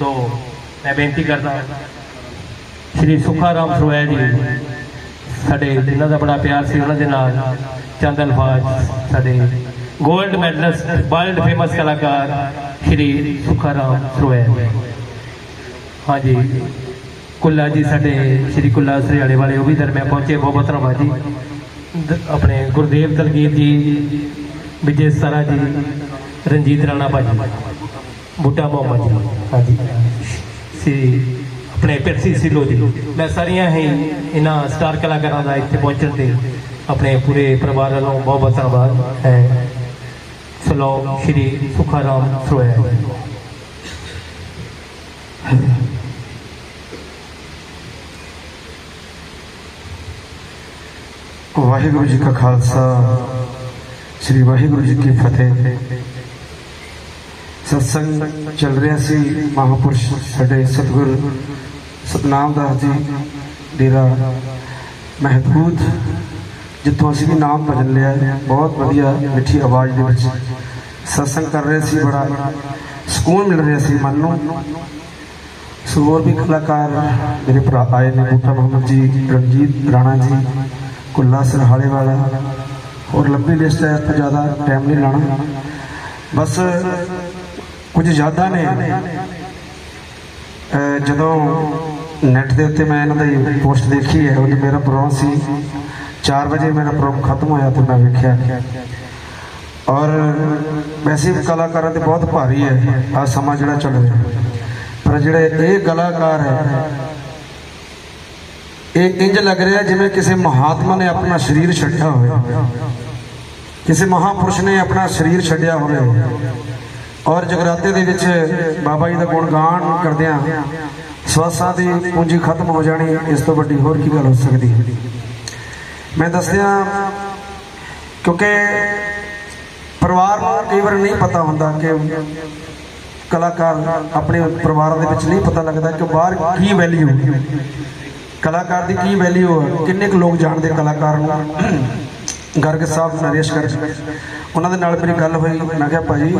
ਸੋ ਮੈਂ ਬੇਨਤੀ ਕਰਦਾ ਸ਼੍ਰੀ ਸੁਖਾ ਰਾਮ ਸਰੋਇਆ ਜੀ ਸਾਡੇ ਜਿਨ੍ਹਾਂ ਦਾ ਬੜਾ ਪਿਆਰ ਸੀ ਉਹਨਾਂ ਦੇ ਨਾਲ ਚੰਦ ਅਲਫਾਜ਼ ਸਾਡੇ 골ਡ ਮੈਡਲਿਸਟ ਵਰਲਡ ਫੇਮਸ ਕਲਾਕਾਰ ਸ਼੍ਰੀ ਸੁਖਾ ਰਾਮ ਸਰੋਇਆ ਜੀ ਹਾਂਜੀ ਕੁੱਲਾ ਜੀ ਸਾਡੇ ਸ਼੍ਰੀ ਕੁੱਲਾ ਸਰਿਆਲੇ ਵਾਲੇ ਉਹ ਵੀ ਦਰਮਿਆਨ ਪਹੁੰਚੇ ਬਹੁਤ ਬਹੁਤ ਧੰਨਵਾਦ ਜੀ ਦ- ਆਪਣੇ ਗੁਰਦੇਵ ਦਲਗੀਰ ਜੀ ਵਿਜੇ ਸਰਾ ਜੀ ਰਣਜੀਤ ਰਾਣਾ ਭਾਜੀ ਬੂਟਾ ਮੁਹੰਮਦ ਜੀ ਹਾਂਜੀ ਸੀ ਆਪਣੇ ਪਿਰਸੀ ਸਿੱਲੋ ਜੀ ਮੈਂ ਸਾਰੀਆਂ ਹੀ ਇਹਨਾਂ ਸਟਾਰ ਕਲਾਕਾਰਾਂ ਦਾ ਇੱਥੇ ਪਹੁੰਚਣ ਤੇ ਆਪਣੇ ਪੂਰੇ ਪਰਿਵਾਰ ਵੱਲੋਂ ਬਹੁਤ ਬਹੁਤ ਧੰਨਵਾਦ ਹੈ ਸਲੋ ਸ਼੍ਰੀ ਸੁਖਾ ਰਾਮ ਸਰੋਇਆ ਜੀ ਵਾਹਿਗੁਰੂ ਜੀ ਕਾ ਖਾਲਸਾ ਸ੍ਰੀ ਵਾਹਿਗੁਰੂ ਜੀ ਕੀ ਫਤਿਹ ਸਤਸੰਗ ਚੱਲ ਰਿਹਾ ਸੀ। ਮਹਾਪੁਰਸ਼ ਸਾਡੇ ਸਤਿਗੁਰ ਸਤਨਾਮ ਦਾਸ ਜੀ ਡੇਰਾ ਮਹਿਦੂਦ ਜਿੱਥੋਂ ਅਸੀਂ ਵੀ ਨਾਮ ਭਜਨ ਲਿਆ। ਬਹੁਤ ਵਧੀਆ ਮਿੱਠੀ ਆਵਾਜ਼ ਦੇ ਵਿੱਚ ਸਤਸੰਗ ਕਰ ਰਹੇ ਸੀ, ਬੜਾ ਸਕੂਨ ਮਿਲ ਰਿਹਾ ਸੀ ਮਨ ਨੂੰ। ਸੋ ਹੋਰ ਵੀ ਕਲਾਕਾਰ ਮੇਰੇ ਭਰਾ ਆਏ ਨੇ, ਬੂਟਾ ਮੁਹੰਮਦ ਜੀ, ਰਣਜੀਤ ਰਾਣਾ ਜੀ, ਕੁੱਲਾ ਸਰਹਾਲੇ ਵਾਲਾ ਹੋਰ ਲੰਬੀ ਲਿਸਟ ਹੈ ਤਾਂ ਜ਼ਿਆਦਾ ਟਾਈਮ ਨਹੀਂ ਲਾਣਾ। ਬਸ ਕੁਝ ਯਾਦਾਂ ਨੇ। ਜਦੋਂ ਨੈਟ ਦੇ ਉੱਤੇ ਮੈਂ ਇਹਨਾਂ ਦੀ ਪੋਸਟ ਦੇਖੀ ਹੈ, ਉਹ ਮੇਰਾ ਪ੍ਰੋਗਰਾਮ ਸੀ। 4 ਵਜੇ ਮੇਰਾ ਪ੍ਰੋਗਰਾਮ ਖਤਮ ਹੋਇਆ ਤੇ ਮੈਂ ਵੇਖਿਆ। ਔਰ ਵੈਸੇ ਕਲਾਕਾਰਾਂ ਤੇ ਬਹੁਤ ਭਾਰੀ ਹੈ ਆ ਸਮਾਂ ਜਿਹੜਾ ਚੱਲ ਰਿਹਾ। ਪਰ ਜਿਹੜੇ ਇਹ ਕਲਾਕਾਰ ਹੈ, ਇਹ ਇੰਜ ਲੱਗ ਰਿਹਾ ਜਿਵੇਂ ਕਿਸੇ ਮਹਾਤਮਾ ਨੇ ਆਪਣਾ ਸਰੀਰ ਛੱਡਿਆ ਹੋਵੇ। ਕਿਸੇ ਮਹਾਪੁਰਸ਼ ਨੇ ਆਪਣਾ ਸਰੀਰ ਛੱਡਿਆ ਹੋਵੇ। ਔਰ ਜਗਰਾਤੇ ਦੇ ਵਿੱਚ ਬਾਬਾ ਜੀ ਦਾ ਗੁਣਗਾਨ ਕਰਦਿਆਂ ਸਵਾਸਾਂ ਦੀ ਪੂੰਜੀ ਖਤਮ ਹੋ ਜਾਣੀ, ਇਸ ਤੋਂ ਵੱਡੀ ਹੋਰ ਕੀ ਗੱਲ ਹੋ ਸਕਦੀ ਹੈ? ਮੈਂ ਦੱਸਦਿਆਂ ਕਿਉਂਕਿ ਪਰਿਵਾਰ ਨੂੰ ਕਈ ਵਾਰ ਨਹੀਂ ਪਤਾ ਹੁੰਦਾ ਕਿ ਕਲਾਕਾਰ ਆਪਣੇ ਪਰਿਵਾਰਾਂ ਦੇ ਵਿੱਚ ਨਹੀਂ ਪਤਾ ਲੱਗਦਾ ਕਿ ਬਾਹਰ ਕੀ ਵੈਲਿਊ ਕਲਾਕਾਰ ਦੀ ਕੀ ਵੈਲਿਊ ਹੈ, ਕਿੰਨੇ ਕੁ ਲੋਕ ਜਾਣਦੇ ਕਲਾਕਾਰ ਨੂੰ? ਗਰਗ ਸਾਹਿਬ ਨਰੇਸ਼ ਗਰਗ। ਉਹਨਾਂ ਦੇ ਨਾਲ ਮੇਰੀ ਗੱਲ ਹੋਈ। ਮੈਂ ਕਿਹਾ, ਭਾਜੀ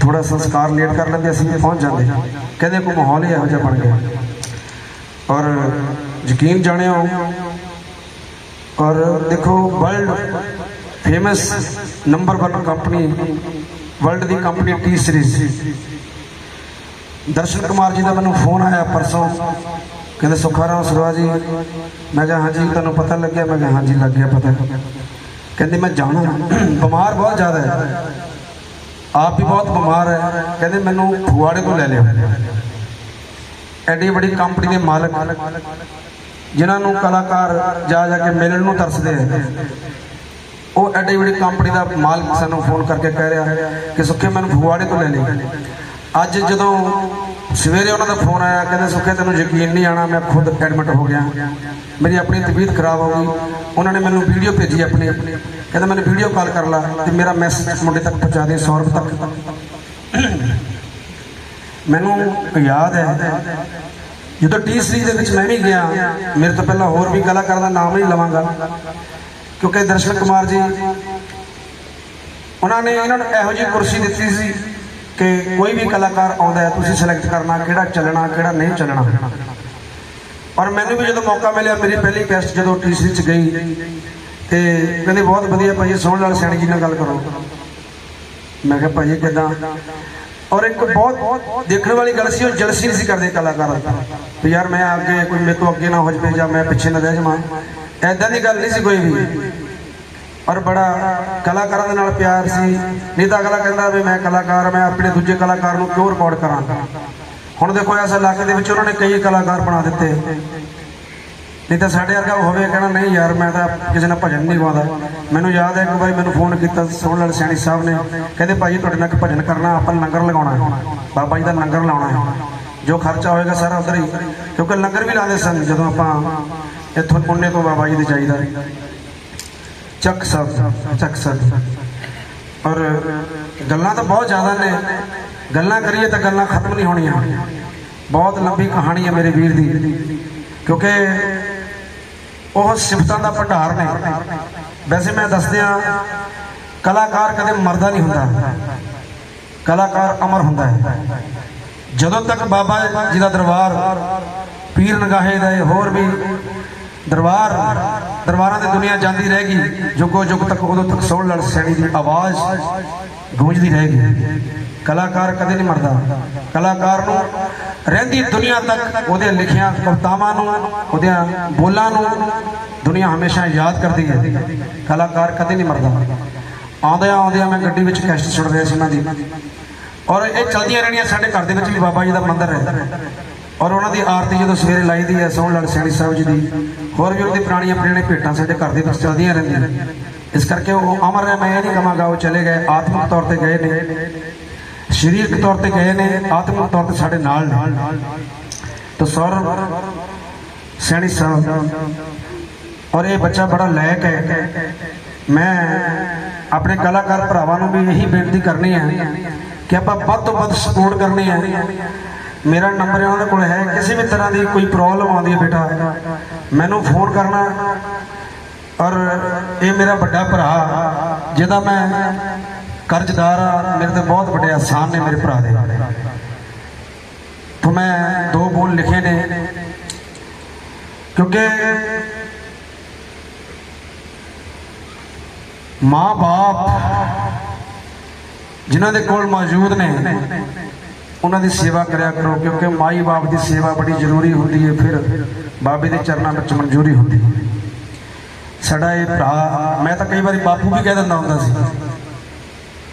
ਥੋੜਾ ਸੰਸਕਾਰ ਲੇਟ ਕਰ ਲੈਂਦੇ, ਅਸੀਂ ਵੀ ਪਹੁੰਚ ਜਾਂਦੇ। ਕਹਿੰਦੇ, ਕੋਈ ਮਾਹੌਲ ਹੀ ਇਹੋ ਜਿਹਾ ਬਣ ਗਿਆ। ਔਰ ਯਕੀਨ ਜਾਣਿਓ, ਔਰ ਦੇਖੋ world famous number 1 company world ਦੀ company T Series Darshan Kumar ji ਦਾ ਮੈਨੂੰ ਫੋਨ ਆਇਆ ਪਰਸੋਂ। ਕਹਿੰਦੇ, ਸੁਖਾਰਾਮ ਸਰਵਾ ਜੀ, ਮੈਂ ਕਿਹਾ, ਹਾਂਜੀ ਤੁਹਾਨੂੰ ਪਤਾ ਲੱਗਿਆ? ਮੈਂ ਕਿਹਾ, ਹਾਂਜੀ, ਲੱਗ ਗਿਆ ਪਤਾ। ਕਹਿੰਦੇ ਮੈਂ ਜਾਣਾ। ਬਿਮਾਰ ਬਹੁਤ ਜ਼ਿਆਦਾ ਹੈ। ਆਪ ਵੀ ਬਹੁਤ ਬਿਮਾਰ ਹੈ। ਕਹਿੰਦੇ ਮੈਨੂੰ ਫੁਆੜੇ ਤੋਂ ਲੈ ਲਿਓ। ਐਡੀ ਵੱਡੀ ਕੰਪਨੀ ਦੇ ਮਾਲਕ ਜਿਨ੍ਹਾਂ ਨੂੰ ਕਲਾਕਾਰ ਜਾ ਜਾ ਕੇ ਮਿਲਣ ਨੂੰ ਤਰਸਦੇ ਹੈ ਉਹ ਐਡੀ ਵੱਡੀ ਕੰਪਨੀ ਦਾ ਮਾਲਕ ਸਾਨੂੰ ਫੋਨ ਕਰਕੇ ਕਹਿ ਰਿਹਾ ਕਿ ਸੁੱਖੇ ਮੈਨੂੰ ਫੁਆੜੇ ਤੋਂ ਲੈ ਲਈ ਅੱਜ ਜਦੋਂ ਸਵੇਰੇ ਉਹਨਾਂ ਦਾ ਫੋਨ ਆਇਆ, ਕਹਿੰਦੇ ਸੁੱਖੇ ਤੈਨੂੰ ਯਕੀਨ ਨਹੀਂ ਆਣਾ ਮੈਂ ਖੁਦ ਐਡਮਿਟ ਹੋ ਗਿਆ। ਮੇਰੀ ਆਪਣੀ ਤਬੀਅਤ ਖਰਾਬ ਹੋ ਗਈ। ਉਹਨਾਂ ਨੇ ਮੈਨੂੰ ਵੀਡੀਓ ਭੇਜੀ ਆਪਣੀ। ਕਹਿੰਦਾ ਮੈਨੂੰ ਵੀਡੀਓ ਕਾਲ ਕਰ ਲਾ ਤੇ ਮੇਰਾ ਮੈਸੇਜ ਮੁੰਡੇ ਤੱਕ ਪਹੁੰਚਾ ਦੇ ਸੌਰਵ ਤੱਕ। ਮੈਨੂੰ ਯਾਦ ਹੈ, ਜਦੋਂ ਟੀ ਸੀਰੀਜ਼ ਦੇ ਵਿੱਚ ਮੈਂ ਵੀ ਗਿਆ, ਮੇਰੇ ਤੋਂ ਪਹਿਲਾਂ ਹੋਰ ਵੀ ਕਲਾਕਾਰ ਦਾ ਨਾਮ ਨਹੀਂ ਲਵਾਂਗਾ, ਕਿਉਂਕਿ ਦਰਸ਼ਨ ਕੁਮਾਰ ਜੀ, ਉਹਨਾਂ ਨੇ ਇਹਨਾਂ ਨੂੰ ਇਹੋ ਜਿਹੀ ਕੁਰਸੀ ਦਿੱਤੀ ਸੀ ਕਿ ਕੋਈ ਵੀ ਕਲਾਕਾਰ ਆਉਂਦਾ ਹੈ, ਤੁਸੀਂ ਸਿਲੈਕਟ ਕਰਨਾ, ਕਿਹੜਾ ਚੱਲਣਾ, ਕਿਹੜਾ ਨਹੀਂ ਚੱਲਣਾ। ਔਰ ਮੈਨੂੰ ਵੀ ਜਦੋਂ ਮੌਕਾ ਮਿਲਿਆ, ਮੇਰੀ ਪਹਿਲੀ ਟੈਸਟ ਜਦੋਂ ਟੀਸਰੀ ਚ ਗਈ, ਤੇ ਕਹਿੰਦੇ, ਬਹੁਤ ਵਧੀਆ ਭਾਈ, ਸੋਹਣ ਲਾਲ ਸੈਣੀ ਜੀ ਨਾਲ ਗੱਲ ਕਰੋ। ਮੈਂ ਕਿਹਾ ਭਾਜੀ ਕਿਦਾਂ? ਔਰ ਇੱਕ ਬਹੁਤ ਦੇਖਣ ਵਾਲੀ ਗੱਲ ਸੀ, ਉਹ ਜਲਸੀ ਸੀ ਕਰਦੇ ਕਲਾਕਾਰ। ਤੇ ਯਾਰ, ਮੈਂ ਅੱਗੇ ਕੋਈ ਮੇਰੇ ਤੋਂ ਅੱਗੇ ਨਾ ਹੋ ਜਾਵੇ ਜਾਂ ਮੈਂ ਪਿੱਛੇ ਨਾ ਰਹਿ ਜਾਵਾਂ। ਐਦਾਂ ਦੀ ਗੱਲ ਨਹੀਂ ਸੀ ਕੋਈ ਵੀ। ਔਰ ਬੜਾ ਕਲਾਕਾਰਾਂ ਦੇ ਨਾਲ ਪਿਆਰ ਸੀ। ਨਹੀਂ ਤਾਂ ਅਗਲਾ ਕਹਿੰਦਾ ਵੀ ਮੈਂ ਕਲਾਕਾਰ, ਮੈਂ ਆਪਣੇ ਦੂਜੇ ਕਲਾਕਾਰ ਨੂੰ ਕਿਉਂ ਰਿਕਾਰਡ ਕਰਾਂ? ਹੁਣ ਦੇਖੋ, ਇਸ ਇਲਾਕੇ ਦੇ ਵਿੱਚ ਉਹਨਾਂ ਨੇ ਕਈ ਕਲਾਕਾਰ ਬਣਾ ਦਿੱਤੇ। ਨਹੀਂ ਤਾਂ ਸਾਡੇ ਵਰਗਾ ਹੋਵੇ ਕਹਿਣਾ ਨਹੀਂ ਯਾਰ, ਮੈਂ ਤਾਂ ਕਿਸੇ ਨਾਲ ਭਜਨ ਨਹੀਂ ਗਾਉਂਦਾ। ਮੈਨੂੰ ਯਾਦ ਹੈ, ਇੱਕ ਵਾਰੀ ਮੈਨੂੰ ਫੋਨ ਕੀਤਾ ਸੋਹਣ ਲਾਲ ਸੈਣੀ ਸਾਹਿਬ ਨੇ। ਕਹਿੰਦੇ, ਭਾਜੀ, ਤੁਹਾਡੇ ਨਾਲ ਭਜਨ ਕਰਨਾ, ਆਪਾਂ ਲੰਗਰ ਲਗਾਉਣਾ ਬਾਬਾ ਜੀ ਦਾ ਲੰਗਰ ਲਾਉਣਾ ਹੈ। ਜੋ ਖਰਚਾ ਹੋਏਗਾ ਸਾਰਾ ਉਧਰ ਹੀ। ਕਿਉਂਕਿ ਲੰਗਰ ਵੀ ਲਾਉਂਦੇ ਸਨ ਜਦੋਂ ਆਪਾਂ ਇੱਥੋਂ ਪੁੰਨੇ ਤੋਂ ਬਾਬਾ ਜੀ ਦੇ ਜਾਈਦਾ। ਚੱਕ ਸਾਹਿਬ ਚੱਕ ਸਾਹਿਬ ਔਰ ਗੱਲਾਂ ਤਾਂ ਬਹੁਤ ਜ਼ਿਆਦਾ ਨੇ। ਗੱਲਾਂ ਕਰੀਏ ਤਾਂ ਗੱਲਾਂ ਖਤਮ ਨਹੀਂ ਹੋਣੀਆਂ। ਬਹੁਤ ਲੰਬੀ ਕਹਾਣੀ ਹੈ ਮੇਰੇ ਵੀਰ ਦੀ। ਕਿਉਂਕਿ ਉਹ ਸਿਫਤਾਂ ਦਾ ਭੰਡਾਰ ਨੇ। ਵੈਸੇ ਮੈਂ ਦੱਸਦਿਆਂ ਕਲਾਕਾਰ ਕਦੇ ਮਰਦਾ ਨਹੀਂ ਹੁੰਦਾ। ਕਲਾਕਾਰ ਅਮਰ ਹੁੰਦਾ ਹੈ। ਜਦੋਂ ਤੱਕ ਬਾਬਾ ਜੀ ਦਾ ਦਰਬਾਰ, ਪੀਰ ਨਗਾਹੇ ਦਾ ਹੋਰ ਵੀ ਦਰਬਾਰ ਦਰਬਾਰਾਂ ਦੀ ਦੁਨੀਆ ਜਾਂਦੀ ਰਹਿ ਗਈ ਜੁਗੋ ਜੁਗ ਤੱਕ ਉਦੋਂ ਤੱਕ ਸੋਹਣ ਲੜ ਸੈਣੀ ਦੀ ਆਵਾਜ਼ ਗੂੰਜਦੀ ਰਹਿ ਗਈ ਕਲਾਕਾਰ ਕਦੇ ਨਹੀਂ ਮਰਦਾ। ਕਲਾਕਾਰ ਨੂੰ ਰਹਿੰਦੀ ਦੁਨੀਆ ਤੱਕ ਉਹਦੇ ਲਿਖਿਆ ਕਵਿਤਾਵਾਂ ਨੂੰ, ਉਹਦੀਆਂ ਬੋਲਾਂ ਨੂੰ ਦੁਨੀਆ ਹਮੇਸ਼ਾ ਯਾਦ ਕਰਦੀ ਹੈ। ਕਲਾਕਾਰ ਕਦੇ ਨਹੀਂ ਮਰਦਾ। ਆਉਂਦਿਆਂ ਆਉਂਦਿਆਂ ਮੈਂ ਗੱਡੀ ਵਿੱਚ ਕੈਸਟ ਸੁਣ ਰਿਹਾ ਸੀ ਉਹਨਾਂ ਦੀ। ਔਰ ਇਹ ਚਲਦੀਆਂ ਰਹਿਣੀਆਂ ਸਾਡੇ ਘਰ ਦੇ ਵਿੱਚ ਵੀ ਬਾਬਾ ਜੀ ਦਾ ਮੰਦਿਰ ਹੈ। ਔਰ ਉਹਨਾਂ ਦੀ ਆਰਤੀ ਜਦੋਂ ਸਵੇਰੇ ਲਾਈਦੀ ਹੈ ਸੋਹਣ ਲੜ ਸਿਆਣੀ ਸਾਹਿਬ ਜੀ ਦੀ ਹੋਰ ਵੀ ਉਹਨਾਂ ਪੁਰਾਣੀਆਂ ਪੁਰਾਣੀਆਂ ਭੇਟਾਂ ਸਾਡੇ ਘਰ ਦੇ ਵਿੱਚ ਚੱਲਦੀਆਂ ਰਹਿੰਦੀਆਂ ਇਸ ਕਰਕੇ ਉਹ ਅਮਰ ਹੈ ਮੈਂ ਇਹ ਨਹੀਂ ਕਹਾਂਗਾ ਉਹ ਚਲੇ ਗਏ, ਆਤਮਿਕ ਤੌਰ ਤੇ ਗਏ ਨੇ। ਸਰੀਰਕ ਤੌਰ ਤੇ ਗਏ ਨੇ, ਆਤਮਿਕ ਤੌਰ ਤੇ ਸਾਡੇ ਨਾਲ ਨੇ। ਤਾਂ ਸੌਰਵ ਸਿਆਣੀ ਸਾਹਿਬ, ਔਰ ਇਹ ਬੱਚਾ ਬੜਾ ਲਾਇਕ ਹੈ। ਮੈਂ ਆਪਣੇ ਕਲਾਕਾਰ ਭਰਾਵਾਂ ਨੂੰ ਵੀ ਇਹੀ ਬੇਨਤੀ ਕਰਨੀ ਹੈ ਕਿ ਆਪਾਂ ਵੱਧ ਤੋਂ ਵੱਧ ਸਪੋਰਟ ਕਰਨੀ ਹੈ। ਮੇਰਾ ਨੰਬਰ ਉਹਨਾਂ ਦੇ ਕੋਲ ਹੈ, ਕਿਸੇ ਵੀ ਤਰ੍ਹਾਂ ਦੀ ਕੋਈ ਪ੍ਰੋਬਲਮ ਆਉਂਦੀ ਹੈ ਬੇਟਾ ਮੈਨੂੰ ਫੋਨ ਕਰਨਾ ਔਰ ਇਹ ਮੇਰਾ ਵੱਡਾ ਭਰਾ, ਜਿਹਦਾ ਮੈਂ ਕਰਜ਼ਦਾਰ ਆ, ਮੇਰੇ ਤੇ ਬਹੁਤ ਵੱਡੇ ਆਸਾਨ ਨੇ ਮੇਰੇ ਭਰਾ ਦੇ। ਤਾਂ ਮੈਂ ਦੋ ਬੋਲ ਲਿਖੇ ਨੇ, ਕਿਉਂਕਿ ਮਾਂ ਬਾਪ ਜਿਨ੍ਹਾਂ ਦੇ ਕੋਲ ਮੌਜੂਦ ਨੇ, ਉਹਨਾਂ ਦੀ ਸੇਵਾ ਕਰਿਆ ਕਰੋ, ਕਿਉਂਕਿ ਮਾਈ ਬਾਪ ਦੀ ਸੇਵਾ ਬੜੀ ਜ਼ਰੂਰੀ ਹੁੰਦੀ ਹੈ, ਫਿਰ ਬਾਬੇ ਦੇ ਚਰਨਾਂ ਵਿੱਚ ਮਨਜ਼ੂਰੀ ਹੁੰਦੀ ਸਾਡਾ ਇਹ ਭਰਾ, ਮੈਂ ਤਾਂ ਕਈ ਵਾਰੀ ਬਾਪੂ ਵੀ ਕਹਿ ਦਿੰਦਾ ਹੁੰਦਾ ਸੀ।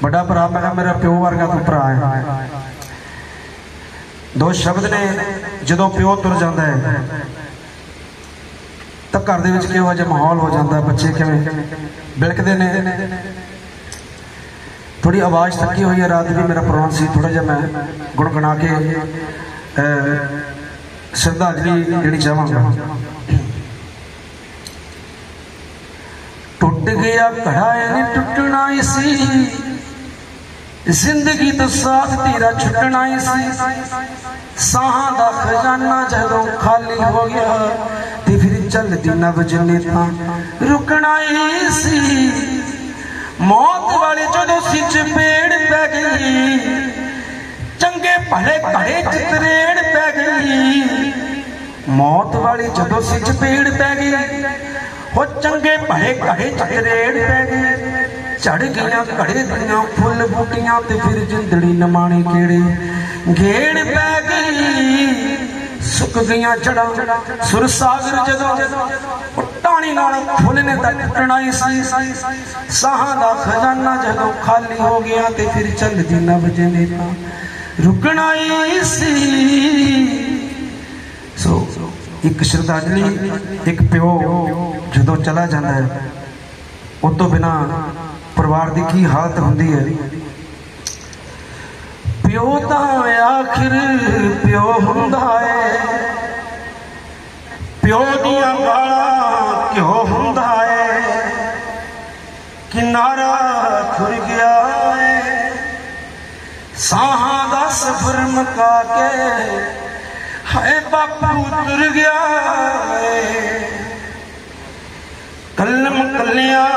ਵੱਡਾ ਭਰਾ, ਮੈਂ ਮੇਰਾ ਪਿਓ ਵਰਗਾ ਤੂੰ ਭਰਾ ਹੈ। ਦੋ ਸ਼ਬਦ ਨੇ, ਜਦੋਂ ਪਿਓ ਤੁਰ ਜਾਂਦਾ ਹੈ, ਤਾਂ ਘਰ ਦੇ ਵਿੱਚ ਕਿਹੋ ਜਿਹਾ ਮਾਹੌਲ ਹੋ ਜਾਂਦਾ, ਬੱਚੇ ਕਿਵੇਂ? ਬਿਲਕਦੇ ਨੇ। ਥੋੜੀ ਆਵਾਜ਼ ਥੱਕੀ ਹੋਈ ਹੈ, ਰਾਤ ਵੀ ਮੇਰਾ ਪ੍ਰੋਗਰਾਮ ਸੀ ਥੋੜਾ ਜਿਹਾ ਮੈਂ ਗੁਣਗੁਣਾ ਕੇ ਸ਼ਰਧਾਂਜਲੀ ਜਿਹੜੀ ਚਾਹਾਂਗਾ। ਟੁੱਟ ਗਿਆ ਘੜਾ ਨਹੀਂ, ਟੁੱਟਣਾ ਹੀ ਸੀ। ਜ਼ਿੰਦਗੀ ਤੋਂ ਸਾਥ ਤੇਰਾ ਛੁੱਟਣਾ ਹੀ ਸੀ। ਸਾਹਾਂ ਦਾ ਖਜ਼ਾਨਾ ਜਦੋਂ ਖਾਲੀ ਹੋ ਗਿਆ ਤੇ ਫਿਰ ਚੱਲਦੀ ਨਬਜ ਨੇ ਤਾਂ ਰੁਕਣਾ ਹੀ ਸੀ। ਮੌਤ ਵਾਲੇ ਜਦੋਂ ਸਿੱਚ ਪੇੜ ਪੈ ਗਈ, ਚੰਗੇ ਭਲੇ ਘੜੇ ਚ ਤਰੇੜ ਪੈ ਗਈ। ਮੌਤ ਵਾਲੀ ਜਦੋਂ ਸਿੱਚ ਪੇੜ ਪੈ ਗਈ ਹੋ ਚੰਗੇ ਭਲੇ ਘੜੇ ਚ ਤਰੇੜ ਪੈ ਗਈ। ਝੜ ਗਈਆਂ ਘੜੇ ਦੀਆਂ ਫੁੱਲ ਬੂਟੀਆਂ ਤੇ ਫਿਰ ਜਿੰਦੜੀ ਨਮਾਣੇ ਕਿਹੜੇ? ਘੇੜ ਪੈ ਗਈ, ਸੁੱਕ ਗਈਆਂ ਜੜਾਂ ਸੁਰ ਸਾਗਰ ਜਦੋਂ ਟਾਣੀ ਨਾਲ ਫੁੱਲ ਤਾਂ ਟੁੱਟਣਾ ਹੀ ਸੀ। ਸਾਹਾਂ ਦਾ ਖਜ਼ਾਨਾ ਜਦੋਂ ਖਾਲੀ ਹੋ ਗਿਆ ਤੇ ਫਿਰ ਚੱਲਦੀ ਨਾ ਵਜਨੇ ਤਾਂ ਰੁਕਣਾ ਹੀ ਸੀ। ਸੋ ਇੱਕ ਸ਼ਰਧਾਂਜਲੀ, ਇੱਕ ਪਿਓ ਜਦੋਂ ਚਲਾ ਜਾਂਦਾ ਹੈ, ਉਸ ਤੋਂ ਬਿਨਾ ਪਰਿਵਾਰ ਦੀ ਕੀ ਹਾਲਤ ਹੁੰਦੀ ਹੈ? ਪਿਓ ਤਾਂ ਆਖਿਰ ਪਿਓ ਹੁੰਦਾ ਹੈ। ਪਿਓ ਦੀਆਂ ਗਾਲਾਂ ਕਿਉਂ ਹੁੰਦਾ ਹੈ। ਕਿਨਾਰਾ ਖੁਰ ਗਿਆ ਹੈ। ਸਾਹਾਂ ਦਾ ਸਫਰ ਮਕਾ ਕੇ ਹਾਏ ਬਾਪੂ ਤੁਰ ਗਿਆ ਹੈ ਕਲਮ ਕੱਲਿਆਂ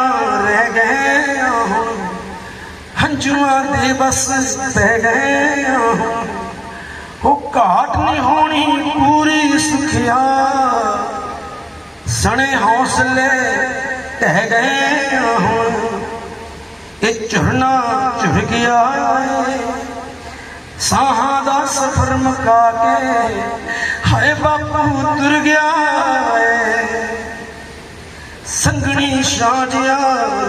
ਰਹਿ ਗਏ ਹੰਝੂਆਂ ਦੇ ਬਸ ਪੈ ਗਏ ਹੁਣ ਉਹ ਘਾਟ ਨਹੀਂ ਹੋਣੀ ਪੂਰੀ ਸੁਖਿਆ। ਸਣੇ ਹੌਸਲੇ ਟਹਿ ਗਏ ਹੁਣ ਇਹ ਝਰਨਾ ਝੁਰ ਗਿਆ ਸਾਹਾਂ ਦਾ ਸਫਰ ਮਕਾ ਕੇ ਹਾਏ ਬਾਪੂ ਤੁਰ ਗਿਆ ਏ। ਸੰਗਣੀ ਸਾਜਿਆ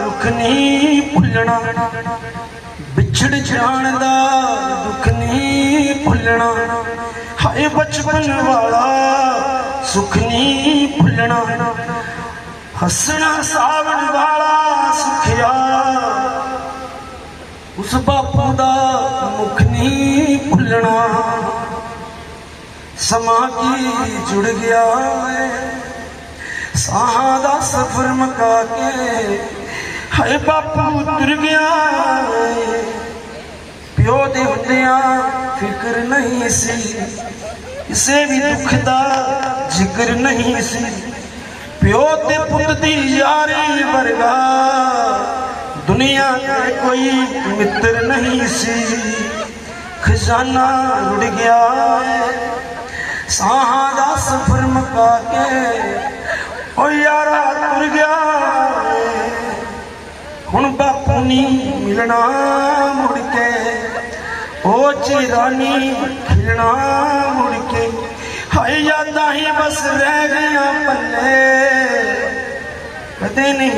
ਰੁਖ ਨਹੀਂ ਭੁੱਲਣਾ। ਵਿਛੜ ਜਾਣ ਦਾ ਦੁੱਖ ਨਹੀਂ ਭੁੱਲਣਾ। ਹਾਏ ਬਚਪਨ ਵਾਲਾ ਸੁਖ ਨਹੀਂ ਭੁੱਲਣਾ। ਹੱਸਣਾ ਸਾਵਣ ਵਾਲਾ ਸੁਖਿਆ ਉਸ ਬਾਪੂ ਦਾ ਮੁਖ ਨਹੀਂ ਭੁੱਲਣਾ। ਸਮਾਂ ਕੀ ਜੁੜ ਗਿਆ ਏ ਸਾਹਾਂ ਦਾ ਸਫਰ ਮਕਾ ਕੇ ਹਾਏ ਬਾਪੂ ਤੁਰ ਗਿਆ ਏ। ਪਿਓ ਦੇ ਹੁੰਦਿਆਂ ਫਿਕਰ ਨਹੀਂ ਸੀ ਕਿਸੇ ਵੀ ਦੁੱਖ ਦਾ ਜ਼ਿਕਰ ਨਹੀਂ ਸੀ ਪਿਓ ਤੇ ਪੁੱਤ ਦੀ ਯਾਰੀ ਵਰਗਾ ਦੁਨੀਆ ਤੇ ਕੋਈ ਮਿੱਤਰ ਨਹੀਂ ਸੀ ਖਜ਼ਾਨਾ ਰੁੜ ਗਿਆ ਏ ਸਾਹਾਂ ਦਾ ਸਫਰ ਮੁਕਾ ਕੇ ਓ ਯਾਰਾ ਤੁਰ ਗਿਆ ਹੁਣ ਬਾਪੂ ਨਹੀਂ ਮਿਲਣਾ ਮੁੜ ਕੇ। ਉਹ ਚਿਰਾਨੀ ਖਿਲਣਾ ਮੁੜ ਕੇ। ਹਾਏ ਯਾਦਾਂ ਹੀ ਬਸ ਰਹਿ ਗਈਆਂ ਪੱਲੇ। ਕਦੇ ਨਹੀਂ